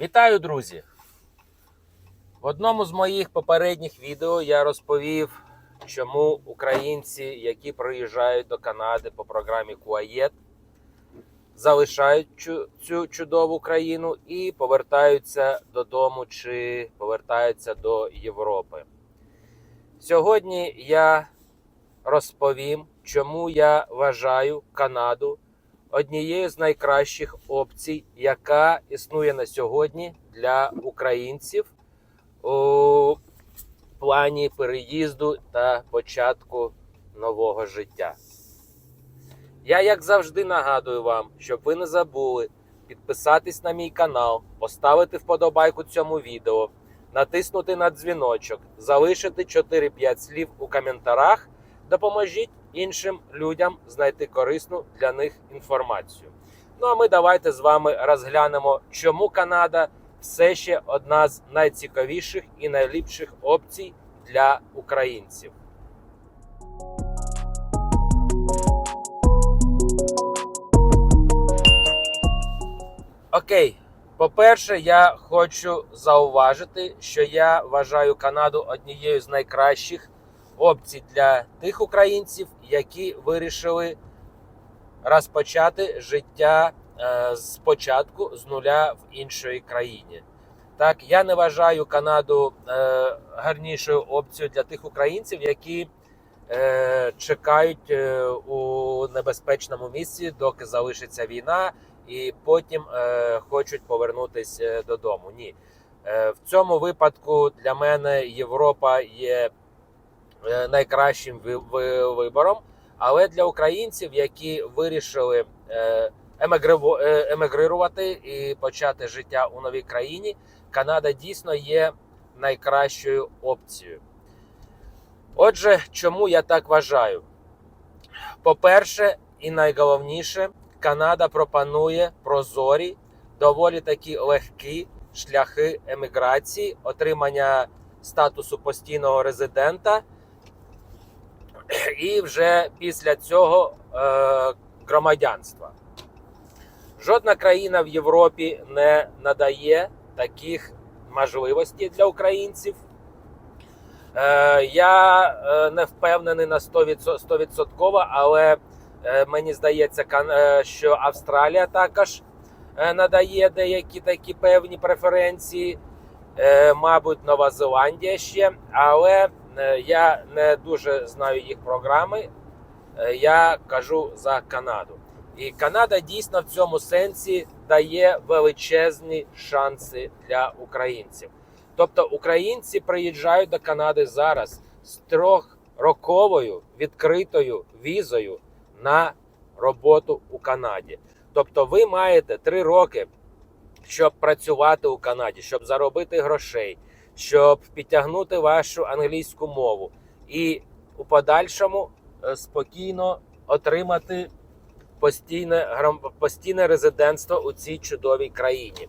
Вітаю, друзі! В одному з моїх попередніх відео я розповів, чому українці, які приїжджають до Канади по програмі Куаєт, залишають цю, чудову країну і повертаються додому чи повертаються до Європи. Сьогодні я розповім, чому я вважаю Канаду однією з найкращих опцій, яка існує на сьогодні для українців у плані переїзду та початку нового життя. Я, як завжди, нагадую вам, щоб ви не забули підписатись на мій канал, поставити вподобайку цьому відео, натиснути на дзвіночок, залишити 4-5 слів у коментарях. Допоможіть іншим людям знайти корисну для них інформацію. Ну а ми давайте з вами розглянемо, чому Канада все ще одна з найцікавіших і найліпших опцій для українців. Окей, по-перше, я хочу зауважити, що я вважаю Канаду однією з найкращих опцій для тих українців, які вирішили розпочати життя е, спочатку з нуля в іншої країні. Так, я не вважаю Канаду е, гарнішою опцією для тих українців, які е, чекають е, у небезпечному місці, доки залишиться війна, і потім е, хочуть повернутися е, додому. Ні. Е, в цьому випадку для мене Європа є найкращим ви- ви- вибором. Але для українців, які вирішили е, емігриво- е, і почати життя у новій країні, Канада дійсно є найкращою опцією. Отже, чому я так вважаю? По-перше, і найголовніше, Канада пропонує прозорі, доволі такі легкі шляхи еміграції, отримання статусу постійного резидента і вже після цього е, громадянства. Жодна країна в Європі не надає таких можливостей для українців. Е, я е, не впевнений на 100%, 100% але е, мені здається, е, що Австралія також надає деякі такі певні преференції, мабуть, Нова Зеландія ще, але я не дуже знаю їх програми. Е, Я кажу за Канаду. І Канада дійсно в цьому сенсі дає величезні шанси для українців. Тобто українці приїжджають до Канади зараз з трьохроковою відкритою візою на роботу у Канаді. Тобто, ви маєте три роки, щоб працювати у Канаді, щоб заробити грошей, щоб підтягнути вашу англійську мову і у подальшому е, спокійно отримати постійне постійне резидентство у цій чудовій країні.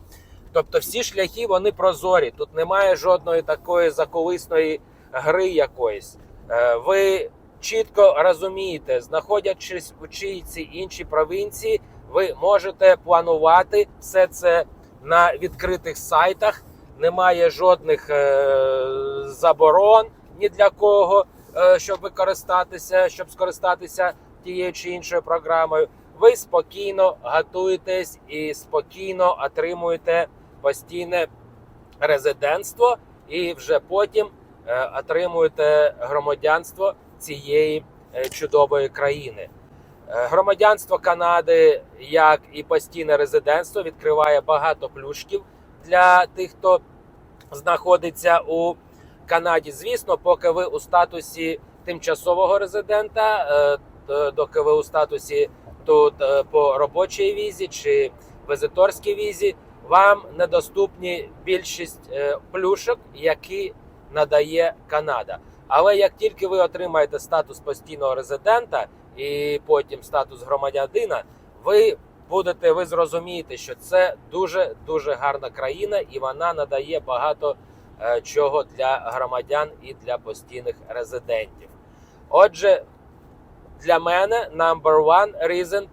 Тобто, всі шляхи вони прозорі. Тут немає жодної такої заколисної гри якоїсь. Е, Ви чітко розумієте, знаходячись у чиїй цій іншій провінції, ви можете планувати все це на відкритих сайтах. Немає жодних е, заборон ні для кого, е, щоб використатися, щоб скористатися тією чи іншою програмою. Ви спокійно готуєтесь і спокійно отримуєте постійне резидентство, і вже потім е, отримуєте громадянство цієї чудової країни. Громадянство Канади, як і постійне резидентство, відкриває багато плюшків для тих, хто знаходиться у Канаді. Звісно, поки ви у статусі тимчасового резидента, е, доки ви у статусі тут е, по робочій візі чи візиторській візі, вам недоступні більшість е, плюшок, які надає Канада. Але як тільки ви отримаєте статус постійного резидента і потім статус громадянина, ви будете ви зрозумієте, що це дуже дуже гарна країна, і вона надає багато е, чого для громадян і для постійних резидентів. Отже, для мене number one reason,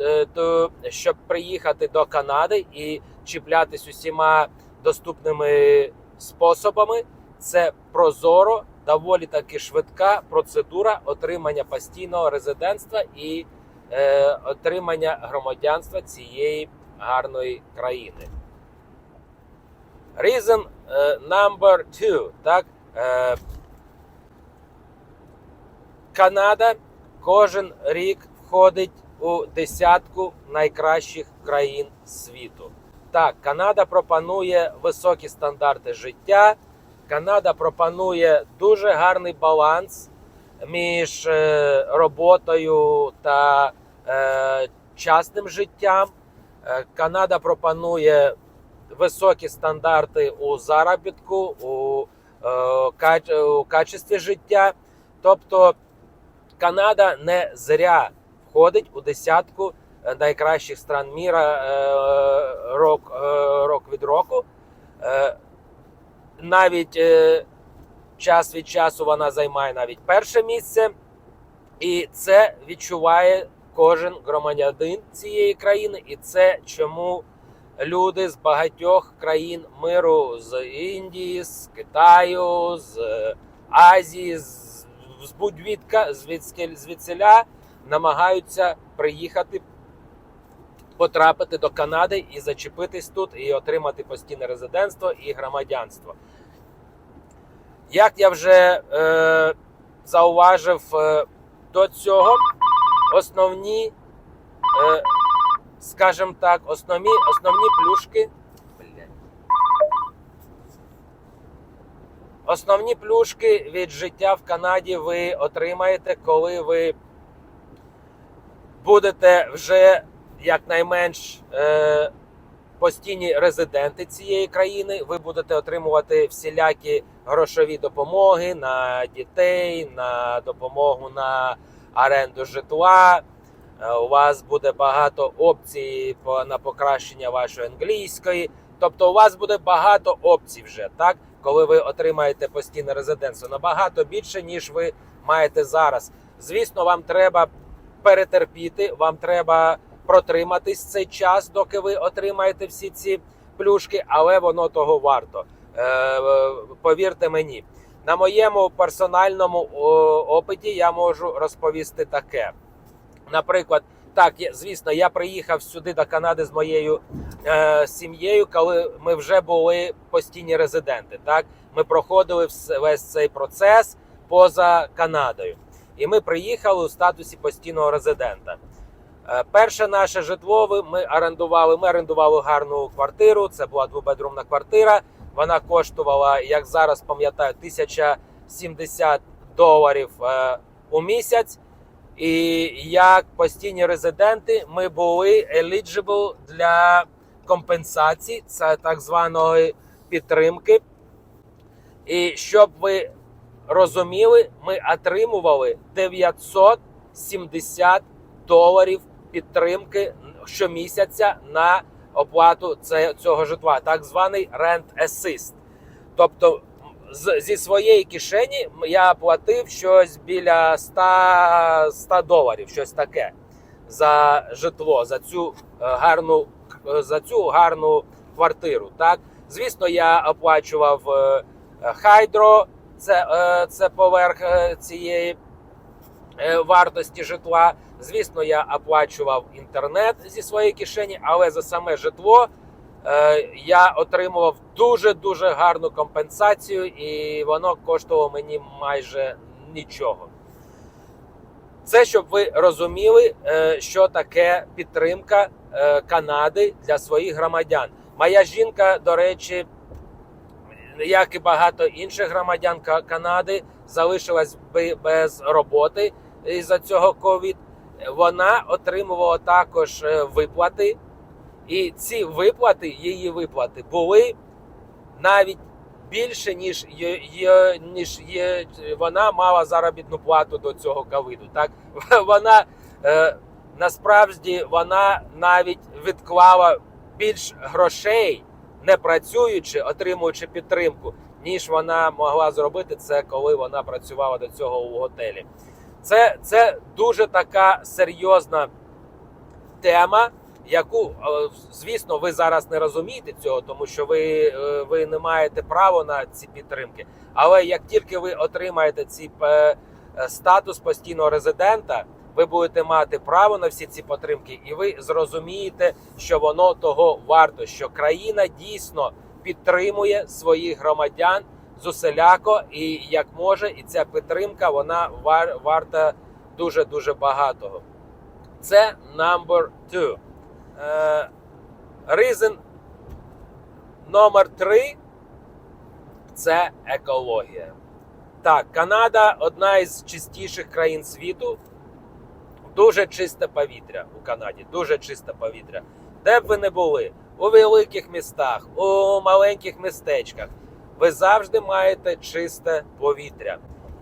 е, то, щоб приїхати до Канади і чіплятись усіма доступними способами. Це прозоро, доволі таки швидка процедура отримання постійного резидентства і е, отримання громадянства цієї гарної країни. Reason е, number two. Так? Е, Канада кожен рік входить у десятку найкращих країн світу. Так, Канада пропонує високі стандарти життя. Канада пропонує дуже гарний баланс між е, роботою та е, частним життям. Е, Канада пропонує високі стандарти у заробітку, у, у качестві життя. Тобто Канада не зря входить у десятку найкращих стран міра рок, рок від року. Навіть час від часу вона займає навіть перше місце, і це відчуває кожен громадянин цієї країни, і це чому люди з багатьох країн миру з Індії, з Китаю, з е, Азії, з, будь-відка звідсіля намагаються приїхати. Потрапити до Канади і зачепитись тут, і отримати постійне резидентство і громадянство. Як я вже е, зауважив е, до цього, основні, е, скажімо так, основні, основні плюшки. Основні плюшки від життя в Канаді ви отримаєте, коли ви будете вже якнайменш е, постійні резиденти цієї країни. Ви будете отримувати всілякі грошові допомоги на дітей, на допомогу на оренду житла. Е, У вас буде багато опцій на покращення вашої англійської. Тобто, у вас буде багато опцій вже, так? Коли ви отримаєте постійне резидентство, набагато більше, ніж ви маєте зараз. Звісно, вам треба перетерпіти, вам треба протриматись цей час, доки ви отримаєте всі ці плюшки, але воно того варто. Е, повірте мені, на моєму персональному опиті я можу розповісти таке. Наприклад, так, звісно, я приїхав сюди до Канади з моєю е, сім'єю, коли ми вже були постійні резиденти. Так, ми проходили весь цей процес поза Канадою, і ми приїхали у статусі постійного резидента. Е, Перше наше житло ми орендували. Ми орендували гарну квартиру. Це була двобедрумна квартира. Вона коштувала, як зараз пам'ятаю, 1070 доларів е, у місяць. І як постійні резиденти, ми були eligible для компенсації, це так званої підтримки. І щоб ви розуміли, ми отримували 970 доларів підтримки щомісяця на оплату цього житла, так званий rent assist. Тобто зі своєї кишені я платив щось біля 100, 100 доларів, щось таке за житло, за цю е, гарну е, за цю гарну квартиру. Так, звісно, я оплачував е, хайдро, це, це поверх цієї вартості житла. Звісно, я оплачував інтернет зі своєї кишені, але за саме житло е, я отримував дуже дуже гарну компенсацію, і воно коштувало мені майже нічого. Це щоб ви розуміли, е, що таке підтримка е, Канади для своїх громадян. Моя жінка, до речі, як і багато інших громадян Канади, залишилась без роботи із-за цього ковід. Вона отримувала також е, виплати, і ці виплати, її виплати, були навіть більше, ніж, ніж вона мала заробітну плату до цього ковіду. Так вона е, насправді вона навіть відклала більш грошей, не працюючи, отримуючи підтримку, ніж вона могла зробити це, коли вона працювала до цього у готелі. Це, це дуже така серйозна тема, яку, е, звісно, ви зараз не розумієте цього, тому що ви, е, ви не маєте права на ці підтримки. Але як тільки ви отримаєте ці е, статус постійного резидента, ви будете мати право на всі ці підтримки, і ви зрозумієте, що воно того варто, що країна дійсно підтримує своїх громадян зуселяко і як може, і ця підтримка вона вар, варта дуже дуже багатого. Це number two. Е, reason номер три це екологія. Так, Канада одна із чистіших країн світу. Дуже чисте повітря у Канаді, дуже чисте повітря. Де б ви не були, у великих містах, у маленьких містечках, ви завжди маєте чисте повітря.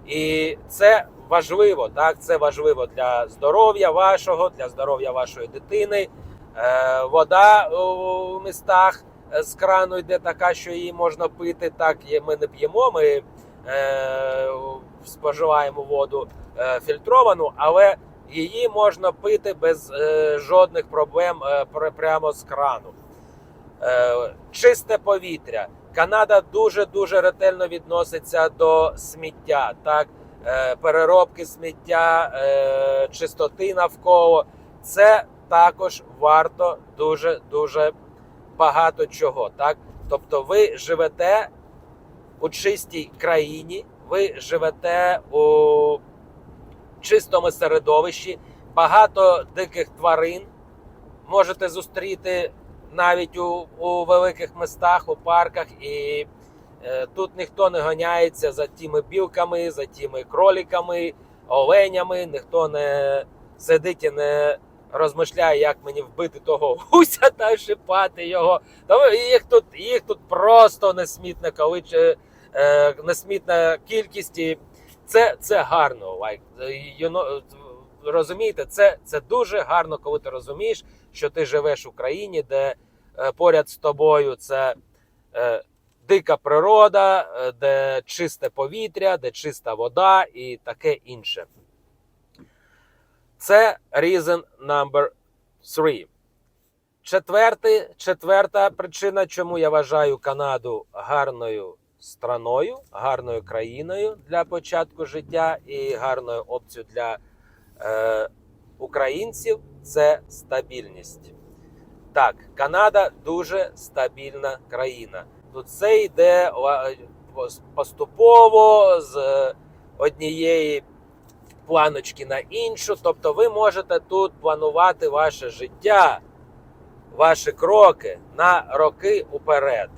І це важливо, так? Це важливо для здоров'я вашого, для здоров'я вашої дитини. Е, вода у містах з крану йде така, що її можна пити. Так, ми не п'ємо, ми е, споживаємо воду е, фільтровану, але її можна пити без е, жодних проблем е, прямо з крану. Е, чисте повітря. Канада дуже дуже ретельно відноситься до сміття, так е, переробки сміття, е, чистоти навколо. Це також варто дуже дуже багато чого. Так, тобто, ви живете у чистій країні, ви живете у чистому середовищі, багато диких тварин можете зустріти навіть у, у великих містах, у парках, і е, тут ніхто не ганяється за тими білками, за тими кроликами, оленями, ніхто не сидить і не розмишляє, як мені вбити того гуся та шипати його. Тому їх тут, їх тут просто несмітна количе, е, несмітна кількість. І це, це гарно. Like, you know, розумієте, це, це дуже гарно, коли ти розумієш, що ти живеш в Україні, де е, поряд з тобою це е, дика природа, е, де чисте повітря, де чиста вода і таке інше. Це reason number three. Четвертий, четверта причина, чому я вважаю Канаду гарною страною, гарною країною для початку життя і гарною опцією для е, українців це стабільність. Так, Канада дуже стабільна країна. Тут все йде е, поступово з однієї планочки на іншу. Тобто, ви можете тут планувати ваше життя, ваші кроки на роки уперед.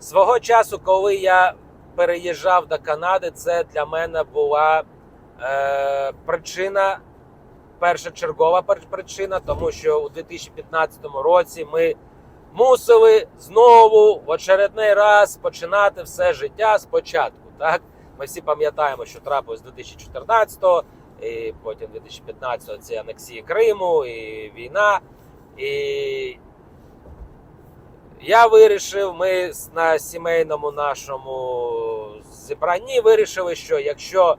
Свого часу, коли я переїжджав до Канади, це для мене була е, причина, першочергова пер- причина, тому що у 2015 році ми мусили знову в очередний раз починати все життя спочатку. Так? Ми всі пам'ятаємо, що трапилось 2014-го, і потім 2015-го це анексія Криму і війна. І я вирішив, ми на сімейному нашому зібранні вирішили, що якщо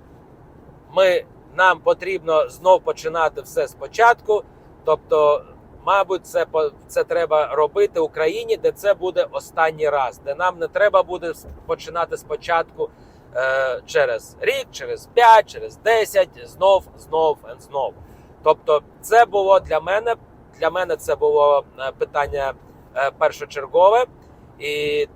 ми, нам потрібно знов починати все спочатку, тобто, мабуть, це, це треба робити Україні, де це буде останній раз, де нам не треба буде починати спочатку е, через рік, через 5, через 10, знов, знов знов. Тобто, це було для мене. Для мене це було е, питання е, першочергове, і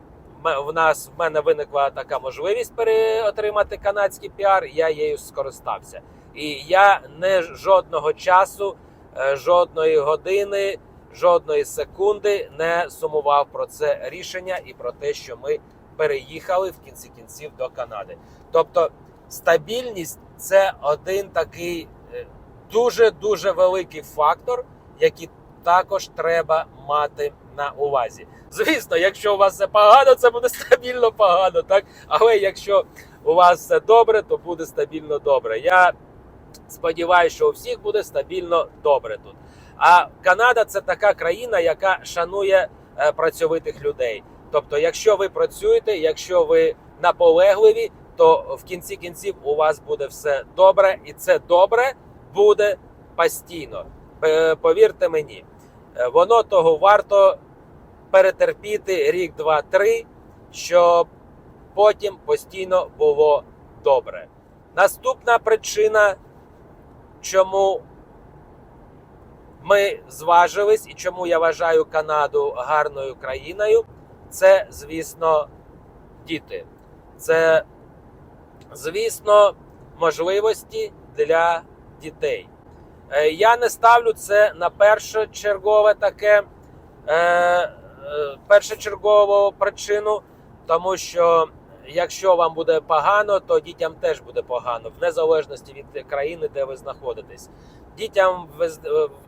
в нас в мене виникла така можливість переотримати канадський піар. Я її скористався. І я не жодного часу, е, жодної години, жодної секунди не сумував про це рішення і про те, що ми переїхали в кінці кінців до Канади. Тобто, стабільність це один такий дуже дуже великий фактор, який також треба мати на увазі. Звісно, якщо у вас все погано, це буде стабільно погано, так? Але якщо у вас все добре, то буде стабільно добре. Я сподіваюся, що у всіх буде стабільно добре тут. А Канада це така країна, яка шанує е, працьовитих людей. Тобто, якщо ви працюєте, якщо ви наполегливі, то в кінці кінців у вас буде все добре, і це добре буде постійно. Е, Повірте мені. Е, Воно того варто перетерпіти рік, два, три, щоб потім постійно було добре. Наступна причина, чому ми зважились і чому я вважаю Канаду гарною країною, це, звісно, діти. Це, звісно, можливості для дітей. Е, Я не ставлю це на першочергове таке е, е, першочергову причину, тому що якщо вам буде погано, то дітям теж буде погано, в незалежності від країни, де ви знаходитесь. Дітям е,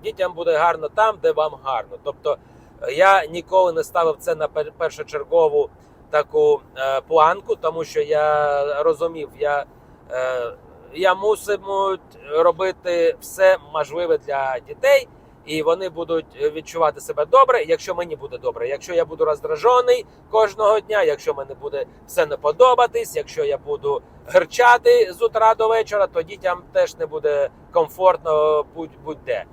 дітям буде гарно там, де вам гарно. Тобто е, я ніколи не ставив це на першочергову таку е, планку, тому що я розумів, я, е, я мусимо робити все можливе для дітей, і вони будуть відчувати себе добре, якщо мені буде добре. Якщо я буду роздражений кожного дня, якщо мені буде все не подобатись, якщо я буду герчати з утра до вечора, то дітям теж не буде комфортно будь- будь-де.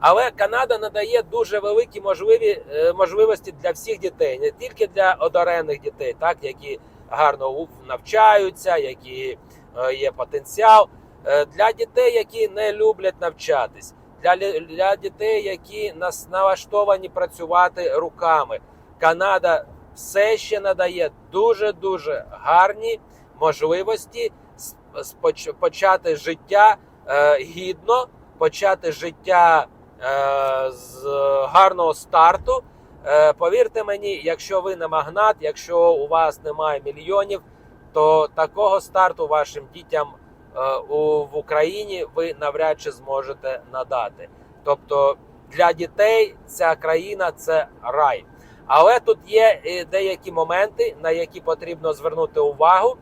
Але Канада надає дуже великі можливі е, можливості для всіх дітей, не тільки для одарених дітей, так які гарно навчаються, які е, є потенціал. Е, Для дітей, які не люблять навчатись, для, для дітей, які нас налаштовані працювати руками. Канада все ще надає дуже дуже гарні можливості почати життя е, гідно, почати життя е, з гарного старту. Е, повірте мені, якщо ви не магнат, якщо у вас немає мільйонів, то такого старту вашим дітям в Україні ви навряд чи зможете надати. Тобто для дітей ця країна це рай. Але тут є е, деякі моменти, на які потрібно звернути увагу.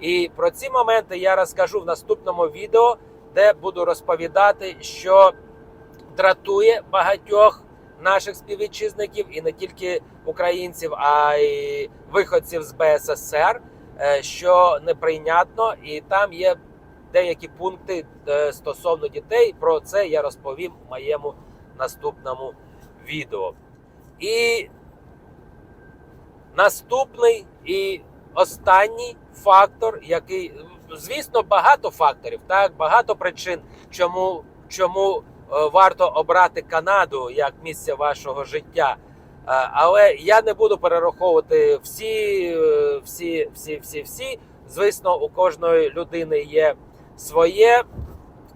І про ці моменти я розкажу в наступному відео, де буду розповідати, що дратує багатьох наших співвітчизників, і не тільки українців, а й виходців з БССР, е, що неприйнятно, і там є деякі пункти е, стосовно дітей. Про це я розповім в моєму наступному відео. І наступний і останній фактор, який, звісно, багато факторів, так, багато причин, чому, чому е, варто обрати Канаду як місце вашого життя. Е, Але я не буду перераховувати всі, всі, всі, всі, всі. Звісно, у кожної людини є своє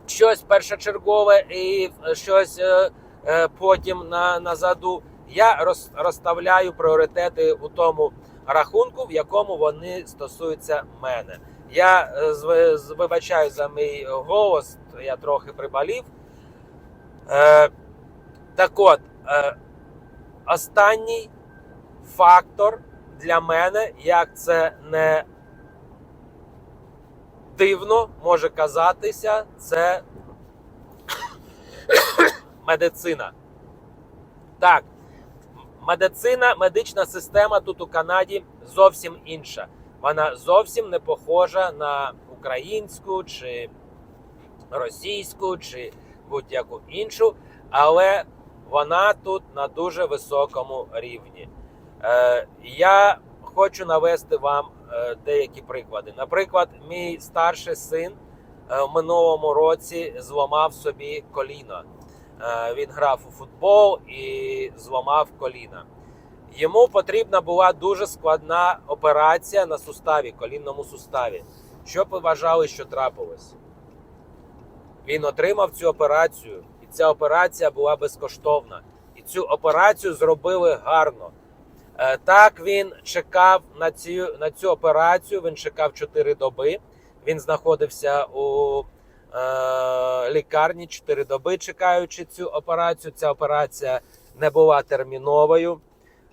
щось першочергове і щось е, е, потім на, назаду. Я роз, розставляю пріоритети у тому рахунку, в якому вони стосуються мене. Я е, вибачаю за мій голос, я трохи приболів. Е, так от, е, останній фактор для мене, як це не дивно може казатися, це медицина. Так, медицина, медична система тут у Канаді зовсім інша. Вона зовсім не похожа на українську чи російську чи будь-яку іншу, але вона тут на дуже високому рівні. Е, я хочу навести вам деякі приклади. Наприклад, мій старший син е, в минулому році зламав собі коліно. Е, він грав у футбол і зламав коліна. Йому потрібна була дуже складна операція на суставі, колінному суставі. Що б ви вважали, що трапилось? Він отримав цю операцію, і ця операція була безкоштовна. І цю операцію зробили гарно. Е, Так він чекав на цю, на цю операцію. Він чекав 4 доби. Він знаходився у е, лікарні 4 доби, чекаючи цю операцію. Ця операція не була терміновою,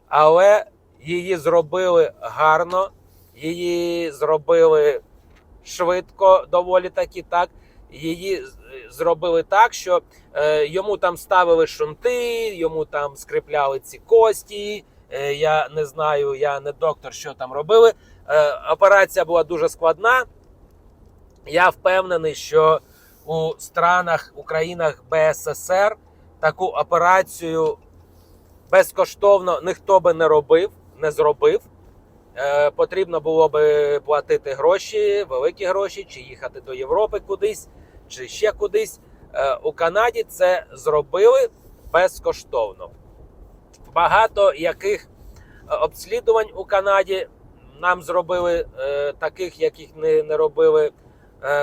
але її зробили гарно, її зробили швидко, доволі таки так. Її зробили так, що е, йому там ставили шунти, йому там скріпляли ці кості. Е, я не знаю, я не доктор, що там робили. Е, операція була дуже складна. Я впевнений, що у странах, у країнах БССР таку операцію безкоштовно ніхто би не робив, не зробив. Е, потрібно було би платити гроші, великі гроші, чи їхати до Європи кудись, чи ще кудись. У Канаді це зробили безкоштовно. Багато яких е, обслідувань у Канаді нам зробили, е, таких, яких не, не робили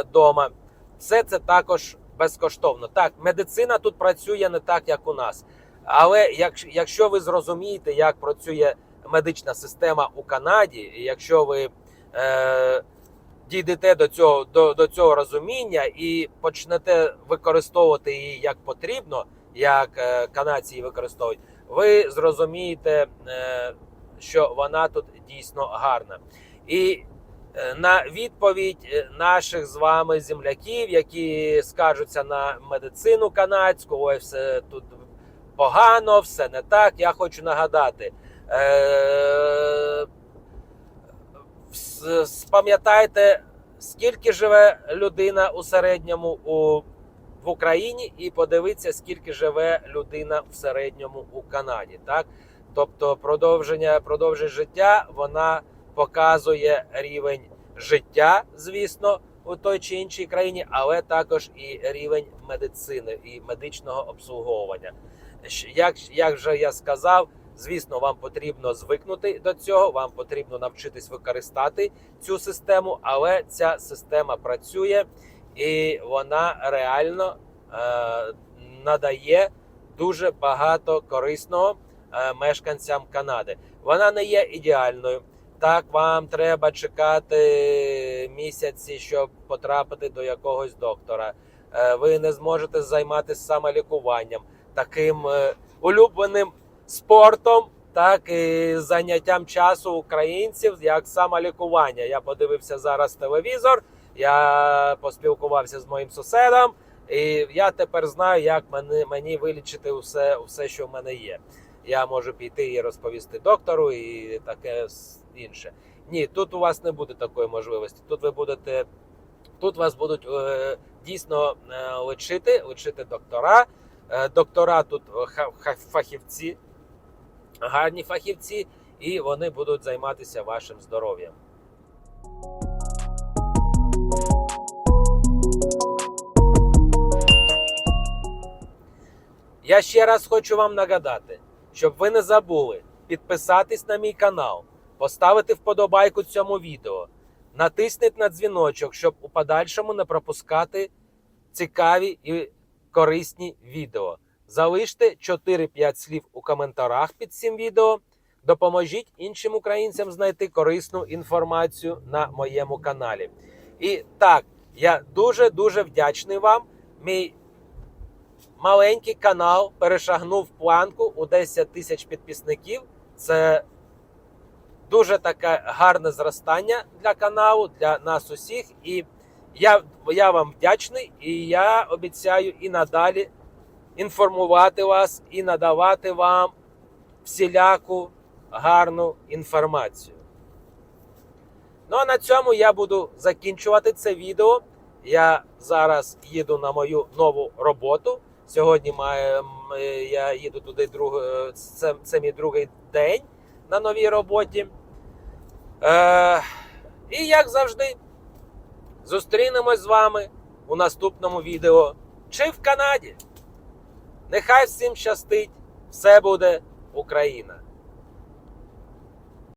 вдома. Все це також безкоштовно. Так, медицина тут працює не так, як у нас. Але якщо, ви зрозумієте, як працює медична система у Канаді, і якщо ви е, дійдете до цього, до, до цього розуміння і почнете використовувати її як потрібно, як е, канадці її використовують, ви зрозумієте, е, що вона тут дійсно гарна. І е, на відповідь е, наших з вами земляків, які скаржуться на медицину канадську, ой, все тут погано, все не так. Я хочу нагадати. Спам'ятайте, скільки живе людина у середньому у, в Україні, і подивіться, скільки живе людина в середньому у Канаді. Так? Тобто продовження, продовження життя вона показує рівень життя, звісно, у той чи іншій країні, але також і рівень медицини і медичного обслуговування. Як, як вже я сказав, звісно, вам потрібно звикнути до цього, вам потрібно навчитись використати цю систему, але ця система працює і вона реально е, надає дуже багато корисного е, мешканцям Канади. Вона не є ідеальною. Так, вам треба чекати місяці, щоб потрапити до якогось доктора. Е, Ви не зможете займатися самолікуванням, таким е, улюбленим спортом, так і заняттям часу українців, як самолікування. Я подивився зараз телевізор, я поспілкувався з моїм сусідом, і я тепер знаю, як мені, мені вилічити все, все, що в мене є. Я можу піти і розповісти доктору, і таке інше. Ні, тут у вас не буде такої можливості. Тут ви будете, тут вас будуть е, дійсно е, лечити, лечити доктора. Е, доктора тут ха- ха- фахівці, гарні фахівці, і вони будуть займатися вашим здоров'ям. Я ще раз хочу вам нагадати, щоб ви не забули підписатись на мій канал, поставити вподобайку цьому відео, натисніть на дзвіночок, щоб у подальшому не пропускати цікаві і корисні відео. Залиште 4-5 слів у коментарях під цим відео. Допоможіть іншим українцям знайти корисну інформацію на моєму каналі. І так, я дуже дуже вдячний вам. Мій маленький канал перешагнув планку у 10 тисяч підписників. Це дуже таке гарне зростання для каналу, для нас усіх. І я, я вам вдячний, і я обіцяю і надалі інформувати вас і надавати вам всіляку гарну інформацію. Ну а на цьому я буду закінчувати це відео. Я зараз їду на мою нову роботу. Сьогодні маю, е, я їду туди друг, е, це, це мій другий день на новій роботі. Е, і як завжди, зустрінемось з вами у наступному відео чи в Канаді. Нехай всім щастить, все буде Україна!